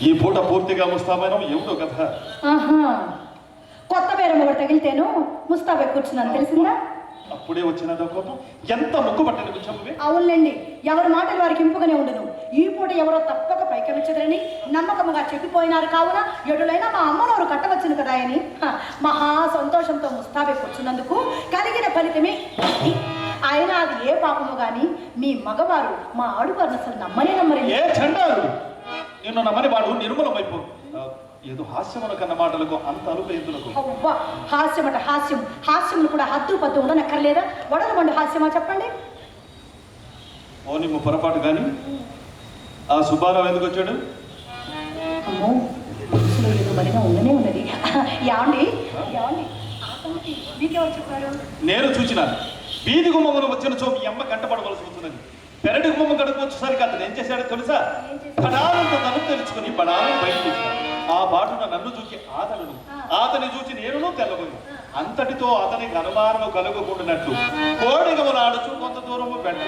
ఈ పూట పూర్తిగా ముస్తాబైన ఏమిటో కథ? కొత్త బేరం ఒకటి తగిలితేను ముస్తాబే కూర్చున్నాను తెలిసిందా? అప్పుడే వచ్చినదో కోపం ఎంత ముక్కు పట్టని చెప్పవే అవునులేండి ఎవరి మాటలు వారికి ఇంపుగానే ఉండును. ఈ పూట ఎవరో తప్పక పైకమిచ్చదని నమ్మకముగా చెప్పిపోయినారు కావున ఎటులైనా మా అమ్మనోరు కట్టవచ్చును కదా అని. మహా సంతోషంతో ముస్తాబే కూర్చున్నందుకు కలిగిన ఫలితమే. అయినా అది ఏ పాపము గాని మీ మగవారు మా ఆడువారిని అసలు నమ్మనే నమ్మరే ఏ నిన్ను నమ్మని వాడు నిర్మూలమైపో. ఏదో హాస్యమున కన్న మాటలకు అంత అలుపు ఎందులకు? అవ్వా హాస్యమట హాస్యం. హాస్యములు కూడా హద్దు పద్దు ఉండనక్కర్లేదా? వడలు మండు హాస్యమా చెప్పండి? ఓ నిమ్మ పొరపాటు కానీ ఆ సుబ్బారావు ఎందుకు వచ్చాడు? ఉండనే ఉన్నది. మీకెవరు చెప్పారు? నేను చూచినాను. వీధి గుమ్మమును వచ్చిన చోపు ఈ అమ్మ కంటపడవలసి వస్తున్నది. గుమ్మం గడుపు వచ్చేసరికి అతను ఏం చేశాడో తెలుసా? బడాలంతో తను తెలుసుకుని బడాలను వచ్చినాడు. ఆ బాటున నన్ను చూచి ఆతను అతని చూచి నేనును తెల్లబోయి అంతటితో అతనికి అనుమానము కలుగకుండానట్లు. కోడిగములాడుచు కొంత దూరము వెంట.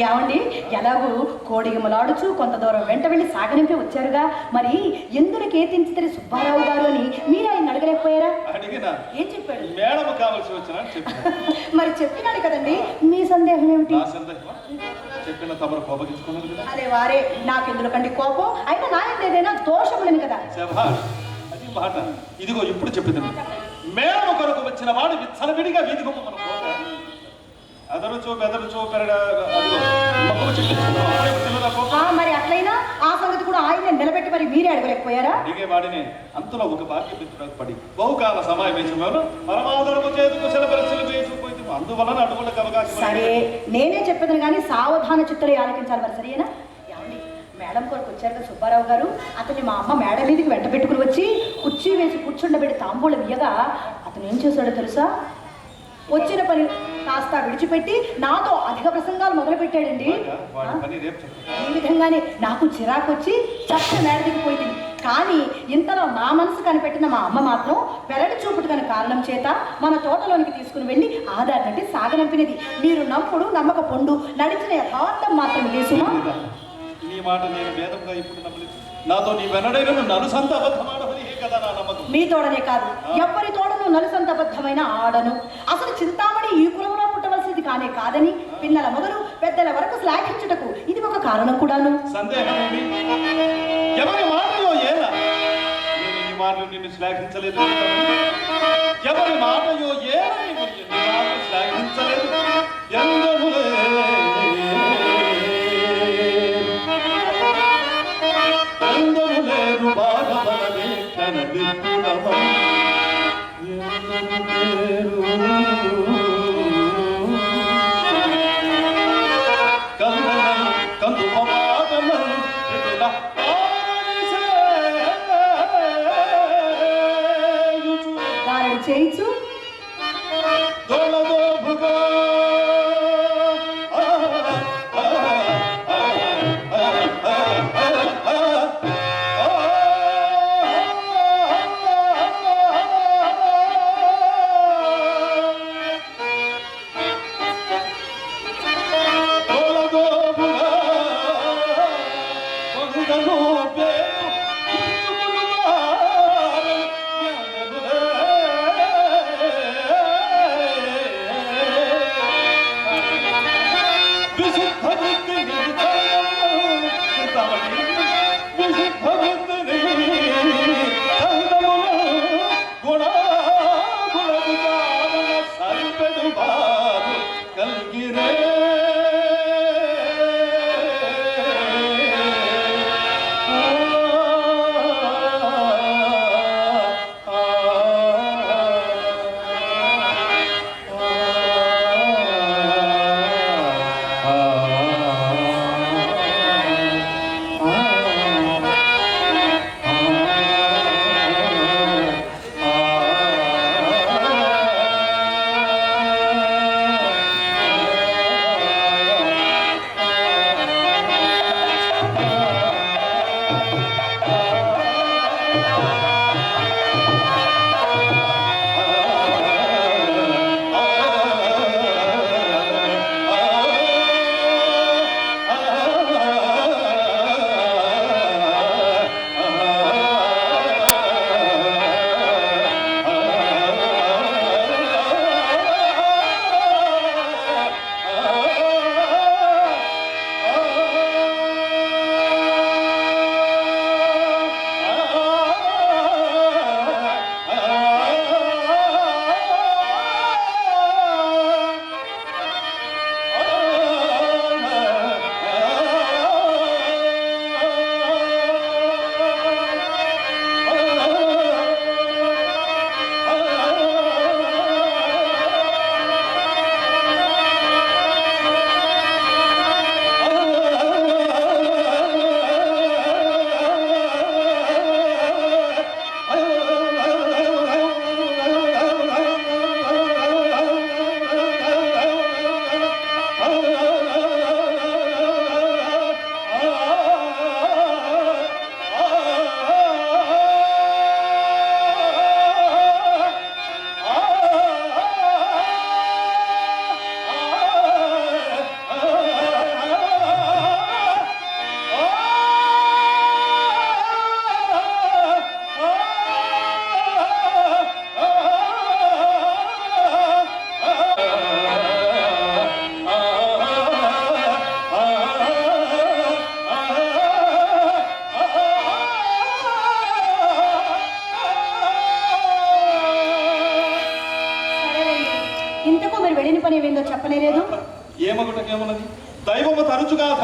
ఏమండి? ఎలాగూ కోడిగమలాడుచు కొంత దూరం వెంట వెళ్ళి సాగనింపి వచ్చారుగా? మరి ఎందుకు కేతించితే సుబ్బారావు గారు అని మీరు ఆయన అడగలేకపోయారా? అడిగినా. ఏం చెప్పాడు? మేడము కావలసి వచ్చిన మరి చెప్పినాడు కదండి. మీ సందేహం ఏమిటి? నా సందేహమా? చెప్పిన తమరు కోపగించుకున్నది కదా? అరే వారే నాకెందుకండి కోపం? అయినా నా ఏదైనా దోషములని కదా? శభాష్ అది మాట. ఇదిగో ఇప్పుడు చెప్పింది. మేడము కొరకు వచ్చిన వాడు విచ్చలవిడిగా వీధి గుమ్మను పోగా అదరుచో బెదరుచో ఆ, మరి అట్లయినా ఆ సంగతి కూడా ఆయన నిలబెట్టి మరి మీరే అడగలేకపోయారా? అడిగే వాడిని అంతలో ఒక భాగ్య మిత్రుడు పడి బహుకాల సమావేశంలో పరమాదరము చేతుకు సెలపరిశీలి అందువలన అవకాశం సరే నేనే చెప్పేదని కానీ సావధాన చిత్తులే ఆలకించాలి మరి సరేనా? మేడం కొరకు వచ్చారు కదా సుబ్బారావు గారు అతన్ని మా అమ్మ మేడం మీదకి వెంట పెట్టుకుని వచ్చి కుర్చీ వేసి కూర్చుండబెట్టి తాంబూలం ఇయ్యగా అతను ఏం చేశాడో తెలుసా? వచ్చిన పని కాస్త విడిచిపెట్టి నాతో అధిక ప్రసంగాలు మొదలు పెట్టాడండి వాడి పని రేపు చెప్తాను ఈ విధంగానే నాకు చిరాకు వచ్చి చచ్చ మేడదికి పోయింది. కానీ ఇంతలో నా మనసు కనిపెట్టిన మా అమ్మ మాత్రం పెరటి కారణం చేత మన తోటలోనికి తీసుకుని వెళ్ళి ఆధారంటే సాగనంపినది. మీరు నమ్ముడు నమ్మక పొండు నడిచిన యథార్థం మాత్రం లేసుమా నీ మాట నేను భేదంగా ఇప్పుడు నమ్మలేదు. నాతో నీ వెనడైన నన్ను అనుసంత అబద్ధమాడవని కదా నా నమ్మకం. మీ తోడనే కాదు. ఎవ్వరి తోడను నలుసంతబద్ధమైన ఆడను. అసలు చింతామణి ఈ కులంలో పుట్టవలసింది కానే కాదని పిన్నల మొదలు పెద్దల వరకు శ్లాఘించుటకు ఇది ఒక కారణం కూడాను. సందేహమేమి? ఎవరి మాటలు నిన్ను శ్లాఘించలేదు ఎవరి మాటయో ఏలా నీవు ఎన్ని మాటలు శ్లాఘించలేదు ఎందరులే ఎందరు లేరు Todo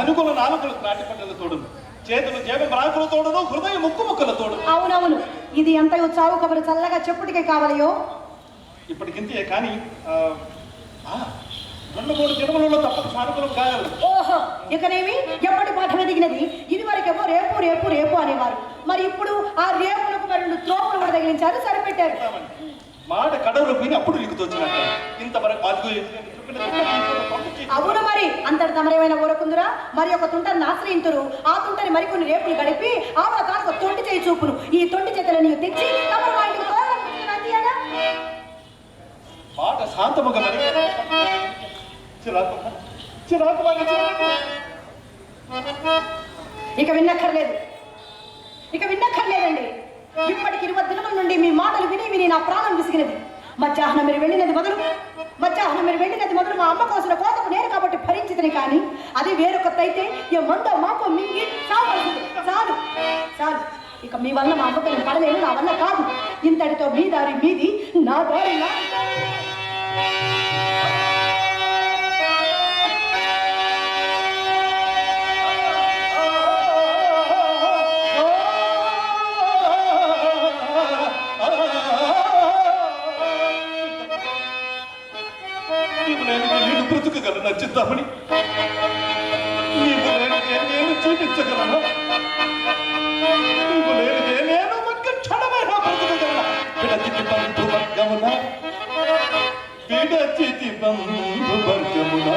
ధనుకుల నాలుకలు త్రాటిపట్టల తోడును చేతులు జేబ బ్రాకుల తోడును హృదయం ముక్కు ముక్కల తోడు అవునవును ఇది ఎంతయో చావు కబురు చల్లగా చెప్పుటికే కావాలయో ఇప్పటికింతే కానీ రెండు మూడు జన్మలలో తప్పక సానుకూలం కాగలదు ఓహో ఇకనేమి ఎప్పటి పాఠం ఎదిగినది ఇది వరకేమో రేపు రేపు రేపు అనేవారు మరి ఇప్పుడు ఆ రేపులకు రెండు త్రోపులు కూడా తగిలించారు సరిపెట్టారు మాట కడవలు పోయి అప్పుడు నీకు తోచినట్టు ఇంతవరకు అవును మరి అంతటి తమరేమైనా ఊరకుందురా మరి ఒక తుంటని ఆశ్రయింతురు ఆ తుంటని మరికొన్ని రేపులు గడిపి ఆమె తాను తొంటి చేయి చూపును. ఈ తొంటి చేతులను నీవు తెచ్చి తమరు మా ఇంటికి తోరణం అంతేనా? మాట శాంతముగా. ఇక విన్నక్కర్లేదు. ఇక విన్నక్కర్లేదండి. ఇప్పటికి ఇరవై దినముల నుండి మీ మాటలు విని విని నా ప్రాణం విసిగినది. మధ్యాహ్నం మీరు వెళ్ళినది మొదలు మధ్యాహ్నం మీరు వెళ్ళినది మొదలు మా అమ్మ కోసిన కోతకు నేను కాబట్టి భరించితని కానీ అది వేరొకటి అయితే ఏ మందో మాకో మింగి చాలు చాలు. ఇక మీ వల్ల మా అమ్మతో నేను పడలేను నా వల్ల కాదు. ఇంతటితో మీ దారి మీది నా దారి బ్రతుకగలను చింతామణి నీవు లేనిదే నేను జీవించగలను నీవు లేనిదే నేను ఒక్క విడచితి బంధు వర్గమున విడచితి బంధు వర్గమున.